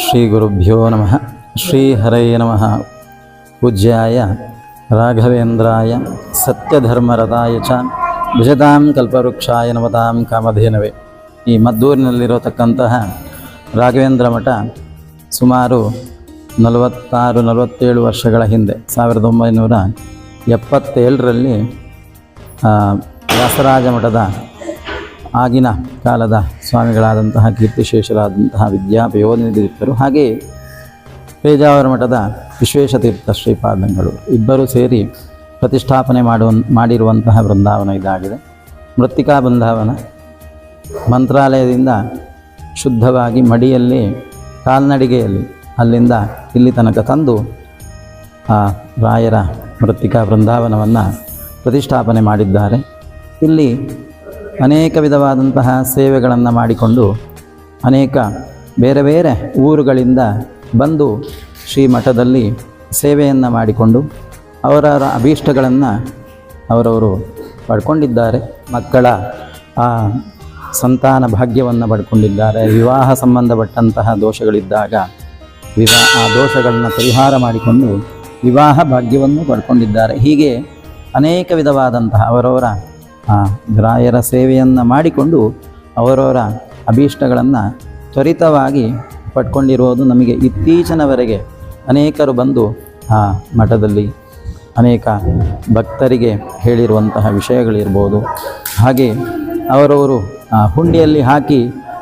ಶ್ರೀಗುರುಭ್ಯೋ ನಮಃ. ಶ್ರೀಹರಯೇ ನಮಃ. ಪೂಜ್ಯಾಯ ರಾಘವೇಂದ್ರಾಯ ಸತ್ಯಧರ್ಮರಥಾಯ ಚ ಭಜತಾಂ ಕಲ್ಪವೃಕ್ಷಾಯ ನಮತಾಂ ಕಾಮಧೇನವೇ. ಈ ಮದ್ದೂರಿನಲ್ಲಿರತಕ್ಕಂತಹ ರಾಘವೇಂದ್ರ ಮಠ ಸುಮಾರು ನಲವತ್ತಾರು, ನಲವತ್ತೇಳು ವರ್ಷಗಳ ಹಿಂದೆ, ಸಾವಿರದ ಒಂಬೈನೂರ ಎಪ್ಪತ್ತೇಳರಲ್ಲಿ ವ್ಯಾಸರಾಜ ಮಠದ ಆಗಿನ ಕಾಲದ ಸ್ವಾಮಿಗಳಾದಂತಹ ಕೀರ್ತಿಶೇಷರಾದಂತಹ ವಿದ್ಯಾಪಯೋನಿಧಿತ್ತರು ಹಾಗೆಯೇ ಪೇಜಾವರ ಮಠದ ವಿಶ್ವೇಶತೀರ್ಥ ಶ್ರೀಪಾದಂಗಳು ಇಬ್ಬರು ಸೇರಿ ಪ್ರತಿಷ್ಠಾಪನೆ ಮಾಡುವ, ಮಾಡಿರುವಂತಹ ಬೃಂದಾವನ ಇದಾಗಿದೆ. ಮೃತ್ತಿಕಾ ಬೃಂದಾವನ ಮಂತ್ರಾಲಯದಿಂದ ಶುದ್ಧವಾಗಿ ಮಡಿಯಲ್ಲಿ, ಕಾಲ್ನಡಿಗೆಯಲ್ಲಿ, ಅಲ್ಲಿಂದ ಇಲ್ಲಿ ತನಕ ತಂದು ಆ ರಾಯರ ಮೃತ್ತಿಕಾ ಬೃಂದಾವನವನ್ನು ಪ್ರತಿಷ್ಠಾಪನೆ ಮಾಡಿದ್ದಾರೆ. ಇಲ್ಲಿ ಅನೇಕ ವಿಧವಾದಂತಹ ಸೇವೆಗಳನ್ನು ಮಾಡಿಕೊಂಡು ಅನೇಕ ಬೇರೆ ಬೇರೆ ಊರುಗಳಿಂದ ಬಂದು ಶ್ರೀ ಮಠದಲ್ಲಿ ಸೇವೆಯನ್ನು ಮಾಡಿಕೊಂಡು ಅವರವರ ಅಭೀಷ್ಟಗಳನ್ನು ಅವರವರು ಪಡ್ಕೊಂಡಿದ್ದಾರೆ. ಮಕ್ಕಳ ಆ ಸಂತಾನ ಭಾಗ್ಯವನ್ನು ಪಡ್ಕೊಂಡಿದ್ದಾರೆ. ವಿವಾಹ ಸಂಬಂಧಪಟ್ಟಂತಹ ದೋಷಗಳಿದ್ದಾಗ ವಿವಾ ಆ ದೋಷಗಳನ್ನು ಪರಿಹಾರ ಮಾಡಿಕೊಂಡು ವಿವಾಹ ಭಾಗ್ಯವನ್ನು ಪಡ್ಕೊಂಡಿದ್ದಾರೆ. ಹೀಗೆ ಅನೇಕ ವಿಧವಾದಂತಹ ಅವರವರ ಆ ರಾಯರ ಸೇವೆಯನ್ನು ಮಾಡಿಕೊಂಡು ಅವರವರ ಅಭೀಷ್ಟಗಳನ್ನು ತ್ವರಿತವಾಗಿ ಪಡ್ಕೊಂಡಿರುವುದು ನಮಗೆ ಇತ್ತೀಚಿನವರೆಗೆ ಅನೇಕರು ಬಂದು ಆ ಮಠದಲ್ಲಿ ಅನೇಕ ಭಕ್ತರಿಗೆ ಹೇಳಿರುವಂತಹ ವಿಷಯಗಳಿರ್ಬೋದು. ಹಾಗೆ ಅವರವರು ಆ ಹುಂಡಿಯಲ್ಲಿ ಹಾಕಿ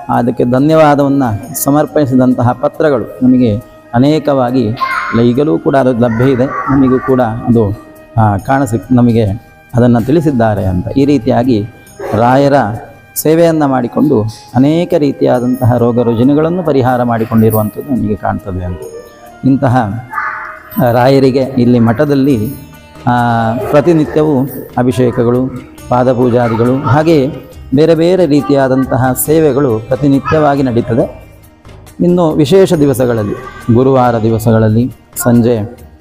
ಅದಕ್ಕೆ ಧನ್ಯವಾದವನ್ನು ಸಮರ್ಪಿಸಿದಂತಹ ಪತ್ರಗಳು ನಮಗೆ ಅನೇಕವಾಗಿ ಈಗಲೂ ಕೂಡ ಅದು ಲಭ್ಯ ಇದೆ. ನಮಗೂ ಕೂಡ ಅದು ಕಾಣಸಿಕ್ ನಮಗೆ ಅದನ್ನು ತಿಳಿಸಿದ್ದಾರೆ ಅಂತ. ಈ ರೀತಿಯಾಗಿ ರಾಯರ ಸೇವೆಯನ್ನು ಮಾಡಿಕೊಂಡು ಅನೇಕ ರೀತಿಯಾದಂತಹ ರೋಗ ರುಜಿನಗಳನ್ನು ಪರಿಹಾರ ಮಾಡಿಕೊಂಡಿರುವಂಥದ್ದು ನಮಗೆ ಕಾಣ್ತದೆ ಅಂತ. ಇಂತಹ ರಾಯರಿಗೆ ಇಲ್ಲಿ ಮಠದಲ್ಲಿ ಪ್ರತಿನಿತ್ಯವೂ ಅಭಿಷೇಕಗಳು, ಪಾದಪೂಜಾದಿಗಳು ಹಾಗೆಯೇ ಬೇರೆ ಬೇರೆ ರೀತಿಯಾದಂತಹ ಸೇವೆಗಳು ಪ್ರತಿನಿತ್ಯವಾಗಿ ನಡೀತದೆ. ಇನ್ನು ವಿಶೇಷ ದಿವಸಗಳಲ್ಲಿ, ಗುರುವಾರ ದಿವಸಗಳಲ್ಲಿ, ಸಂಜೆ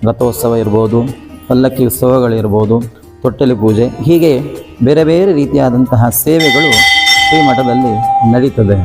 ರಥೋತ್ಸವ ಇರ್ಬೋದು, ಪಲ್ಲಕ್ಕಿ ಉತ್ಸವಗಳಿರ್ಬೋದು ತೊಟ್ಟೆಲು ಪೂಜೆ. ಹೀಗೆ ಬೇರೆ ಬೇರೆ ರೀತಿಯಾದಂತಹ ಸೇವೆಗಳು ಶ್ರೀಮಠದಲ್ಲಿ ನಡೀತದೆ.